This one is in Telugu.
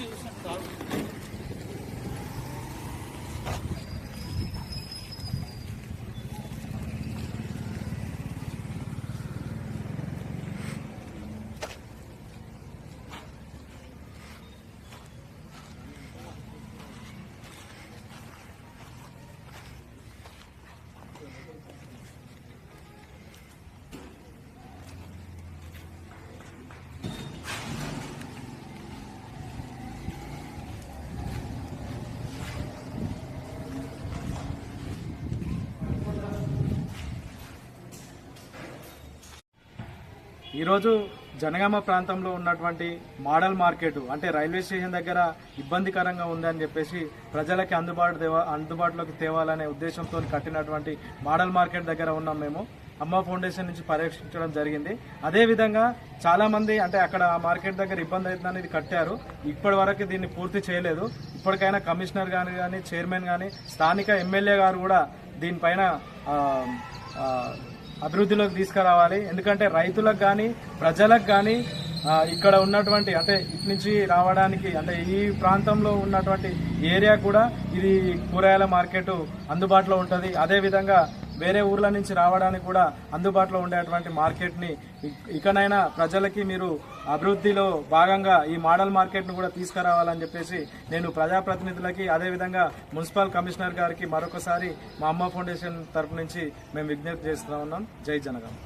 Çok güzel. ఈరోజు జనగామ ప్రాంతంలో ఉన్నటువంటి మోడల్ మార్కెట్ అంటే రైల్వే స్టేషన్ దగ్గర ఇబ్బందికరంగా ఉందని చెప్పేసి ప్రజలకి అందుబాటు తేవా అందుబాటులోకి తేవాలనే ఉద్దేశంతో కట్టినటువంటి మోడల్ మార్కెట్ దగ్గర ఉన్నాం మేము. అమ్మ ఫౌండేషన్ నుంచి పర్యవేక్షించడం జరిగింది. అదేవిధంగా చాలామంది అంటే అక్కడ ఆ మార్కెట్ దగ్గర ఇబ్బంది అవుతుందని ఇది కట్టారు. ఇప్పటి వరకు దీన్ని పూర్తి చేయలేదు. ఇప్పటికైనా కమిషనర్ కానీ కానీ చైర్మన్ కానీ స్థానిక ఎమ్మెల్యే గారు కూడా దీనిపైన అభివృద్ధిలోకి తీసుకురావాలి. ఎందుకంటే రైతులకు కానీ ప్రజలకు కానీ ఇక్కడ ఉన్నటువంటి అంటే ఇటు నుంచి రావడానికి అంటే ఈ ప్రాంతంలో ఉన్నటువంటి ఏరియా కూడా ఇది కూరగాయల మార్కెట్ అందుబాటులో ఉంటుంది. అదేవిధంగా వేరే ఊర్ల నుంచి రావడానికి కూడా అందుబాటులో ఉండేటువంటి మార్కెట్ని ఇకనైనా ప్రజలకి మీరు అభివృద్ధిలో భాగంగా ఈ మోడల్ మార్కెట్ను కూడా తీసుకురావాలని చెప్పేసి నేను ప్రజాప్రతినిధులకి అదేవిధంగా మున్సిపల్ కమిషనర్ గారికి మరొకసారి మా అమ్మ ఫౌండేషన్ తరపు నుంచి మేము విజ్ఞప్తి చేస్తూ ఉన్నాం. జై జనగాం.